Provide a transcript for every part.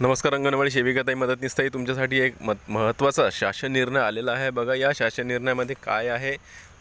नमस्कार अंगणवाडी सेविकाताई मदतनीसताई. तुमच्यासाठी एक मत महत्त्वाचा शासन निर्णय आलेला आहे. बघा या शासन निर्णयामध्ये काय आहे?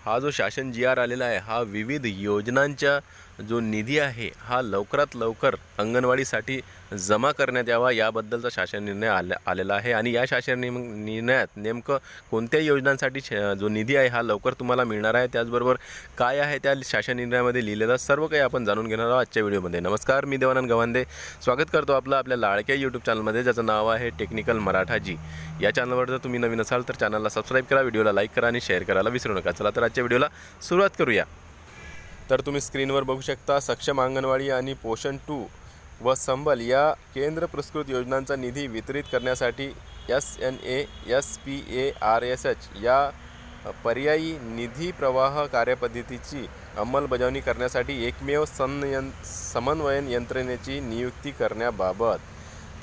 हा जो शासन जी आर आलेला आहे हा विविध योजनांच्या जो निधी आहे हा लवकरात लवकर अंगणवाडीसाठी जमा करण्यात यावा याबद्दलचा शासन निर्णय आले आलेला आहे. आणि या शासन निम निर्णयात नेमकं कोणत्या योजनांसाठी श- जो निधी आहे हा लवकर तुम्हाला मिळणार आहे. त्याचबरोबर काय आहे त्या शासन निर्णयामध्ये लिहिलेलं सर्व काही आपण जाणून घेणार आहोत आजच्या व्हिडिओमध्ये. नमस्कार मी देवानंद गवांदे स्वागत करतो आपलं आपल्या लाडक्या यूट्यूब चॅनलमध्ये ज्याचं नाव आहे टेक्निकल मराठाजी. या चॅनलवर जर तुम्ही नवीन असाल तर चॅनलला सबस्क्राईब करा व्हिडिओला लाईक करा आणि शेअर करायला विसरू नका. चला तर आजच्या व्हिडिओला सुरुवात करूया. तर तुम्ही स्क्रीनवर बघू शकता सक्षम अंगणवाडी आणि पोषण टू व संबल या केंद्र पुरस्कृत योजनांचा निधी वितरित करण्यासाठी S N A S P A R S H या पर्यायी निधी प्रवाह कार्यपद्धतीची अंमलबजावणी करण्यासाठी एकमेव सन्यन समन्वयन यंत्रणेची नियुक्ती करण्याबाबत.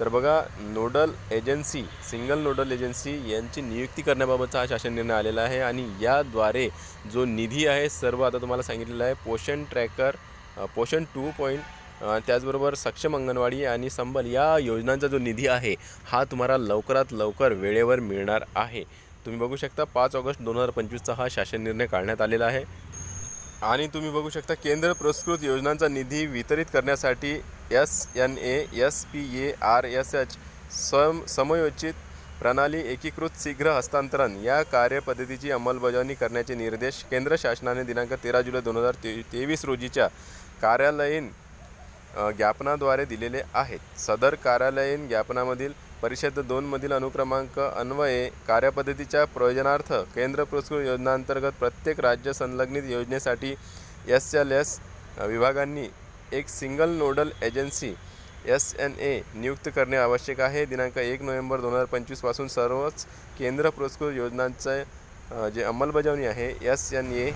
तर बघा nodal agency single nodal agency यांची नियुक्ती करण्याबाबतचा हा शासन निर्णय आलेला आहे आणि याद्वारे जो निधी आहे सर्व आता तुम्हाला सांगितलेलं आहे पोषण ट्रॅकर पोषण टू पॉईंट त्याचबरोबर सक्षम अंगणवाडी आणि संबल या योजनांचा जो निधी आहे हा तुम्हाला लवकरात लवकर वेळेवर मिळणार आहे. तुम्ही बघू शकता पाच ऑगस्ट दोन हजार पंचवीसचा हा शासन निर्णय काढण्यात आलेला आहे. आणि तुम्ही बघू शकता केंद्र पुरस्कृत योजनांचा निधी वितरित करण्यासाठी S N A S P A R S H सम समयोचित प्रणाली एकीकृत शीघ्र हस्तांतरण या कार्यपद्धतीची अंमलबजावणी करण्याचे निर्देश केंद्र शासनाने दिनांक तेरा जुलै दोन हजार ते तेवीस रोजीच्या कार्यालयीन ज्ञापनाद्वारे दिलेले आहेत. सदर कार्यालयीन ज्ञापनामधील परिषद दोनमधील अनुक्रमांक अन्वये कार्यपद्धतीच्या प्रयोजनार्थ केंद्र पुरस्कृत योजनांतर्गत प्रत्येक राज्य संलग्नित योजनेसाठी एस एल एस विभागांनी एक single nodal agency S N A नियुक्त करणे आवश्यक आहे. दिनांक एक नोव्हेंबर दोन हजार पंचवीसपासून सर्वच केंद्र पुरस्कृत योजनांचे जे अंमलबजावणी आहे S N A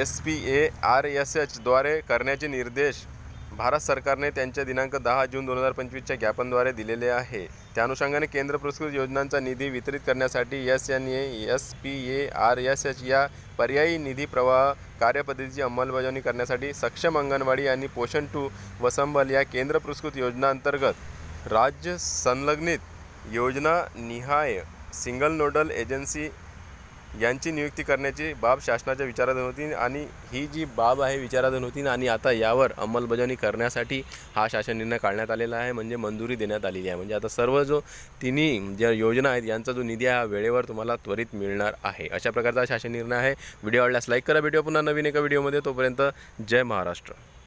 S P A R S एचद्वारे करण्याचे निर्देश भारत सरकारने त्यांच्या दिनांक दहा जून दोन हजार पंचवीसच्या ज्ञापनद्वारे दिलेले आहे. त्या अनुषंगाने केंद्र पुरस्कृत योजनांचा निधी वितरित करण्यासाठी S N A S P A R S H या पर्यायी निधी प्रवाह कार्यपद्धतीची अंमलबजावणी करण्यासाठी सक्षम अंगणवाडी आणि पोषण टू वसंबल या केंद्र पुरस्कृत योजनांतर्गत राज्य संलग्नित योजना निहाय सिंगल नोडल एजन्सी यांची नियुक्ती करण्याची बाब शासनाच्या विचाराधीन होती आणि ही जी बाब आहे विचाराधीन होती आणि आता यावर अंमलबजावणी करण्यासाठी हा शासन निर्णय काढण्यात आलेला आहे म्हणजे मंजुरी देण्यात आलेली आहे. म्हणजे आता सर्व जो तिन्ही ज्या योजना आहेत यांचा जो निधी आहे हा वेळेवर तुम्हाला त्वरित मिळणार आहे. अशा प्रकारचा शासन निर्णय आहे. व्हिडिओ आवडल्यास लाईक करा. व्हिडिओ पुन्हा नवीन एका व्हिडिओमध्ये. तोपर्यंत जय महाराष्ट्र.